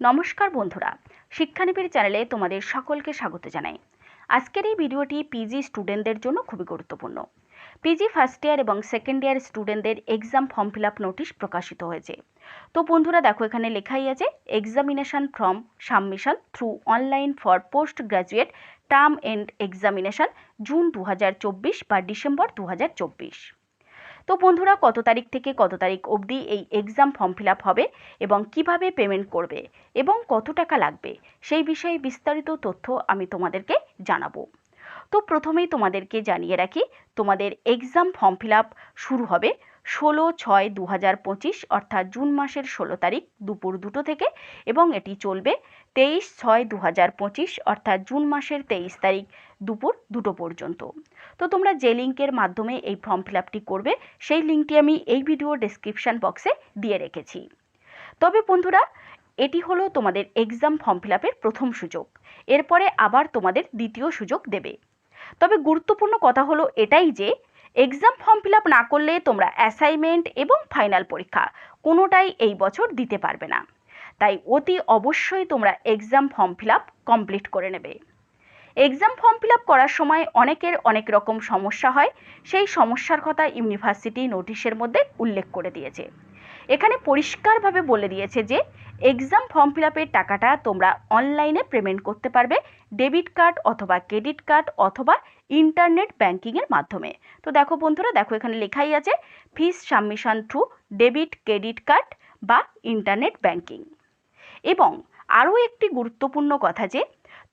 নমস্কার বন্ধুরা শিক্ষানীতির চ্যানেলে তোমাদের সকলকে স্বাগত জানাই। আজকের এই ভিডিওটি পিজি স্টুডেন্টদের জন্য খুবই গুরুত্বপূর্ণ। পিজি ফার্স্ট ইয়ার এবং সেকেন্ড ইয়ার স্টুডেন্টদের exam form fill up notice প্রকাশিত হয়েছে। তো বন্ধুরা, দেখো এখানে লেখাই আছে examination form submission through online for post graduate term end examination June দু হাজার চব্বিশ বা ডিসেম্বর দু হাজার চব্বিশ। তো বন্ধুরা, কত তারিখ থেকে কত তারিখ অবধি এই এক্সাম ফর্ম ফিল হবে এবং কীভাবে পেমেন্ট করবে এবং কত টাকা লাগবে, সেই বিষয়ে বিস্তারিত তথ্য আমি তোমাদেরকে জানাব। তো প্রথমেই তোমাদেরকে জানিয়ে রাখি, তোমাদের এক্সাম ফর্ম ফিল শুরু হবে ষোলো ছয় দু হাজার পঁচিশ, অর্থাৎ জুন মাসের ষোলো তারিখ দুপুর দুটো থেকে এবং এটি চলবে তেইশ ছয় দু হাজার পঁচিশ, অর্থাৎ জুন মাসের তেইশ তারিখ দুপুর দুটো পর্যন্ত। তো তোমরা যে লিঙ্কের মাধ্যমে এই ফর্ম ফিল করবে, সেই লিঙ্কটি আমি এই ভিডিও ডেসক্রিপশান বক্সে দিয়ে রেখেছি। তবে বন্ধুরা, এটি হলো তোমাদের এক্সাম ফর্ম ফিল আপের প্রথম সুযোগ। এরপরে আবার তোমাদের দ্বিতীয় সুযোগ দেবে। তবে গুরুত্বপূর্ণ কথা হলো এটাই যে এক্সাম ফর্ম ফিল না করলে তোমরা অ্যাসাইনমেন্ট এবং ফাইনাল পরীক্ষা কোনোটাই এই বছর দিতে পারবে না। তাই অতি অবশ্যই তোমরা এক্সাম ফর্ম ফিল কমপ্লিট করে নেবে। এক্সাম ফর্ম ফিল করার সময় অনেকের অনেক রকম সমস্যা হয়। সেই সমস্যার কথা ইউনিভার্সিটি নোটিশের মধ্যে উল্লেখ করে দিয়েছে। এখানে পরিষ্কারভাবে বলে দিয়েছে যে এক্সাম ফর্ম ফিল আপের টাকাটা তোমরা অনলাইনে পেমেন্ট করতে পারবে ডেবিট কার্ড অথবা ক্রেডিট কার্ড অথবা ইন্টারনেট ব্যাঙ্কিংয়ের মাধ্যমে। তো দেখো বন্ধুরা, দেখো এখানে লেখাই আছে fees submission through debit credit card বা ইন্টারনেট ব্যাঙ্কিং এবং আরও একটি গুরুত্বপূর্ণ কথা যে,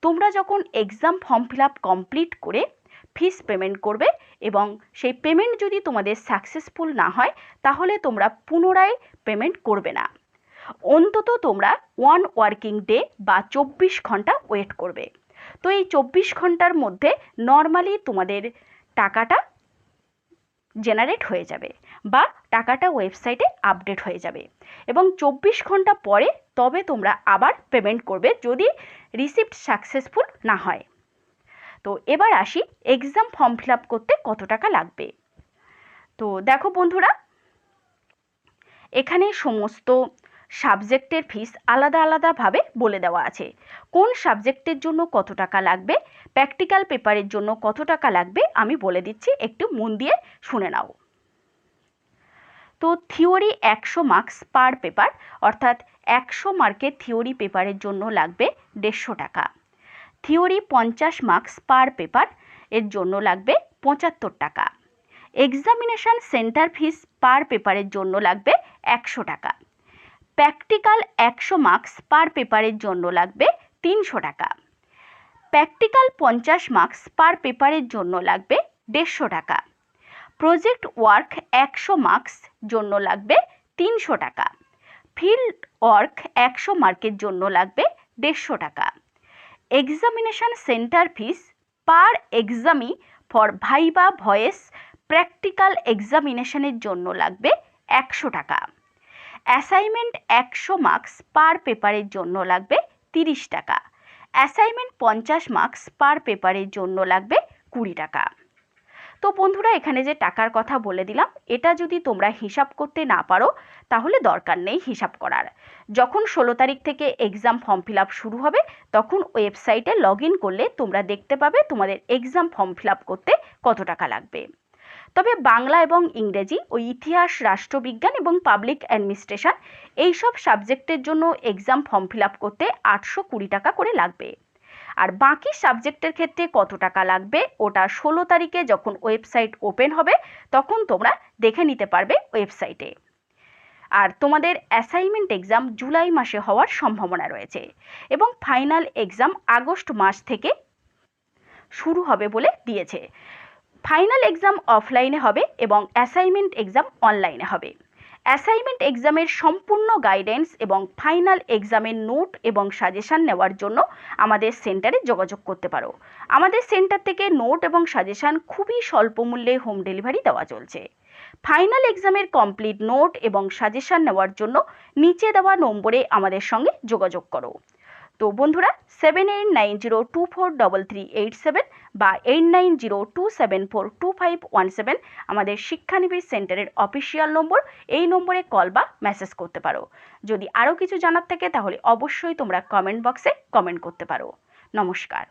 তোমরা যখন exam form fill up complete করে ফিস পেমেন্ট করবে এবং সেই পেমেন্ট যদি তোমাদের সাকসেসফুল না হয়, তাহলে তোমরা পুনরায় পেমেন্ট করবে না। অন্তত তোমরা ওয়ান ওয়ার্কিং ডে বা চব্বিশ ঘণ্টা ওয়েট করবে। তো এই চব্বিশ ঘণ্টার মধ্যে নর্মালি তোমাদের টাকাটা জেনারেট হয়ে যাবে বা টাকাটা ওয়েবসাইটে আপডেট হয়ে যাবে এবং চব্বিশ ঘণ্টা পরে তবে তোমরা আবার পেমেন্ট করবে যদি রিসিপ্ট সাকসেসফুল না হয়। তো এবার আসি এক্সাম ফর্ম ফিল আপ করতে কত টাকা লাগবে। তো দেখো বন্ধুরা, এখানে সমস্ত সাবজেক্টের ফিস আলাদা আলাদাভাবে বলে দেওয়া আছে। কোন সাবজেক্টের জন্য কত টাকা লাগবে প্র্যাকটিক্যাল পেপারের জন্য কত টাকা লাগবে, আমি বলে দিচ্ছি, একটু মন দিয়ে শুনে নাও। তো থিওরি একশো মার্কস পার পেপার অর্থাৎ একশো মার্কের থিওরি পেপারের জন্য লাগবে দেড়শো টাকা। থিওরি পঞ্চাশ মার্কস পার পেপার, এর জন্য লাগবে পঁচাত্তর টাকা। এক্সামিনেশান সেন্টার ফিস পার পেপারের জন্য লাগবে একশো টাকা। প্র্যাকটিক্যাল একশো মার্কস পার পেপারের জন্য লাগবে তিনশো টাকা। প্র্যাকটিক্যাল পঞ্চাশ মার্কস পার পেপারের জন্য লাগবে দেড়শো টাকা। প্রজেক্ট ওয়ার্ক একশো মার্কস জন্য লাগবে তিনশো টাকা। ফিল্ড ওয়ার্ক একশো মার্কের জন্য লাগবে দেড়শো টাকা। Examination centre fees per examinee for viva voce practical এক্সামিনেশনের জন্য লাগবে একশো টাকা। অ্যাসাইনমেন্ট একশো মার্কস পার পেপারের জন্য লাগবে তিরিশ টাকা। অ্যাসাইনমেন্ট পঞ্চাশ মার্কস পার পেপারের জন্য লাগবে কুড়ি টাকা। তো বন্ধুরা, এখানে যে টাকার কথা বলে দিলাম, এটা যদি তোমরা হিসাব করতে না পারো, তাহলে দরকার নেই হিসাব করার। যখন ষোলো তারিখ থেকে এক্সাম ফর্ম ফিল শুরু হবে, তখন ওয়েবসাইটে লগ করলে তোমরা দেখতে পাবে তোমাদের এক্সাম ফর্ম ফিল করতে কত টাকা লাগবে। তবে বাংলা এবং ইংরেজি ও ইতিহাস, রাষ্ট্রবিজ্ঞান এবং পাবলিক অ্যাডমিনিস্ট্রেশন এইসব সাবজেক্টের জন্য এক্সাম ফর্ম ফিল করতে আটশো কুড়ি টাকা করে লাগবে। আর বাকি সাবজেক্টের ক্ষেত্রে কত টাকা লাগবে ওটা ষোলো তারিখে যখন ওয়েবসাইট ওপেন হবে, তখন তোমরা দেখে নিতে পারবে ওয়েবসাইটে। আর তোমাদের অ্যাসাইনমেন্ট এক্সাম জুলাই মাসে হওয়ার সম্ভাবনা রয়েছে এবং ফাইনাল এক্সাম আগস্ট মাস থেকে শুরু হবে বলে দিয়েছে। ফাইনাল এক্সাম অফলাইনে হবে এবং অ্যাসাইনমেন্ট এক্সাম অনলাইনে হবে। অ্যাসাইনমেন্ট এক্সামের সম্পূর্ণ গাইডেন্স এবং ফাইনাল এক্সামের নোট এবং সাজেশান নেওয়ার জন্য আমাদের সেন্টারে যোগাযোগ করতে পারো। আমাদের সেন্টার থেকে নোট এবং সাজেশান খুবই স্বল্প মূল্যে হোম ডেলিভারি দেওয়া চলছে। ফাইনাল এক্সামের কমপ্লিট নোট এবং সাজেশান নেওয়ার জন্য নিচে দেওয়া নম্বরে আমাদের সঙ্গে যোগাযোগ করো। তো বন্ধুরা seven eight nine zero two four double three eight seven বা eight nine zero two seven four two five one seven আমাদের শিক্ষানিবিড় সেন্টারের অফিসিয়াল নম্বর। এই নম্বরে কল বা মেসেজ করতে পারো। যদি আরও কিছু জানার থাকে তাহলে অবশ্যই তোমরা কমেন্ট বক্সে কমেন্ট করতে পারো। নমস্কার।